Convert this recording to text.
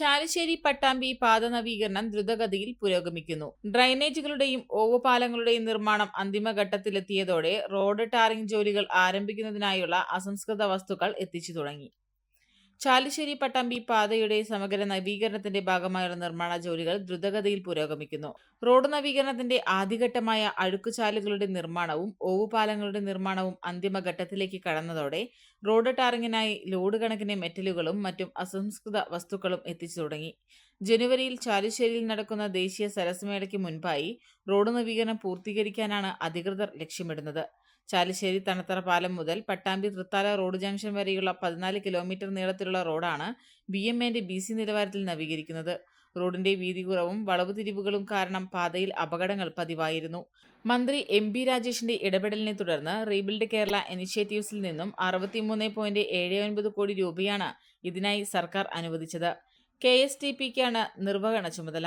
ചാലശ്ശേരി പട്ടാമ്പി പാത നവീകരണം ദ്രുതഗതിയിൽ പുരോഗമിക്കുന്നു. ഡ്രൈനേജുകളുടെയും ഓവുപാലങ്ങളുടെയും നിർമ്മാണം അന്തിമഘട്ടത്തിലെത്തിയതോടെ റോഡ് ടാറിംഗ് ജോലികൾ ആരംഭിക്കുന്നതിനായുള്ള അസംസ്കൃത വസ്തുക്കൾ എത്തിച്ചു തുടങ്ങി. ചാലിശ്ശേരി പട്ടാമ്പി പാതയുടെ സമഗ്ര നവീകരണത്തിന്റെ ഭാഗമായുള്ള നിർമ്മാണ ജോലികൾ ദ്രുതഗതിയിൽ പുരോഗമിക്കുന്നു. റോഡ് നവീകരണത്തിന്റെ ആദ്യഘട്ടമായ അഴുക്കുചാലുകളുടെ നിർമ്മാണവും ഓവുപാലങ്ങളുടെ നിർമ്മാണവും അന്തിമഘട്ടത്തിലേക്ക് കടന്നതോടെ റോഡ് ടാറിങ്ങിനായി ലോഡ് കണക്കിന് മെറ്റലുകളും മറ്റും അസംസ്കൃത വസ്തുക്കളും എത്തിച്ചു തുടങ്ങി. ജനുവരിയിൽ ചാലുശ്ശേരിയിൽ നടക്കുന്ന ദേശീയ സരസ്മേളയ്ക്ക് മുൻപായി റോഡ് നവീകരണം പൂർത്തീകരിക്കാനാണ് അധികൃതർ ലക്ഷ്യമിടുന്നത്. ചാലുശ്ശേരി തണത്തറ പാലം മുതൽ പട്ടാമ്പി തൃത്താല റോഡ് ജംഗ്ഷൻ വരെയുള്ള പതിനാല് കിലോമീറ്റർ നീളത്തിലുള്ള റോഡാണ് B M and B C നിലവാരത്തിൽ നവീകരിക്കുന്നത്. റോഡിന്റെ വീതി കുറവും വളവ് തിരിവുകളും കാരണം പാതയിൽ അപകടങ്ങൾ പതിവായിരുന്നു. മന്ത്രി എം ബി രാജേഷിന്റെ ഇടപെടലിനെ തുടർന്ന് റീബിൽഡ് കേരള ഇനിഷ്യേറ്റീവ്സിൽ നിന്നും അറുപത്തിമൂന്ന് പോയിന്റ് ഏഴ് ഒൻപത് കോടി രൂപയാണ് ഇതിനായി സർക്കാർ അനുവദിച്ചത്. കെ എസ് ടി പിക്കാണ് നിർവഹണ ചുമതല.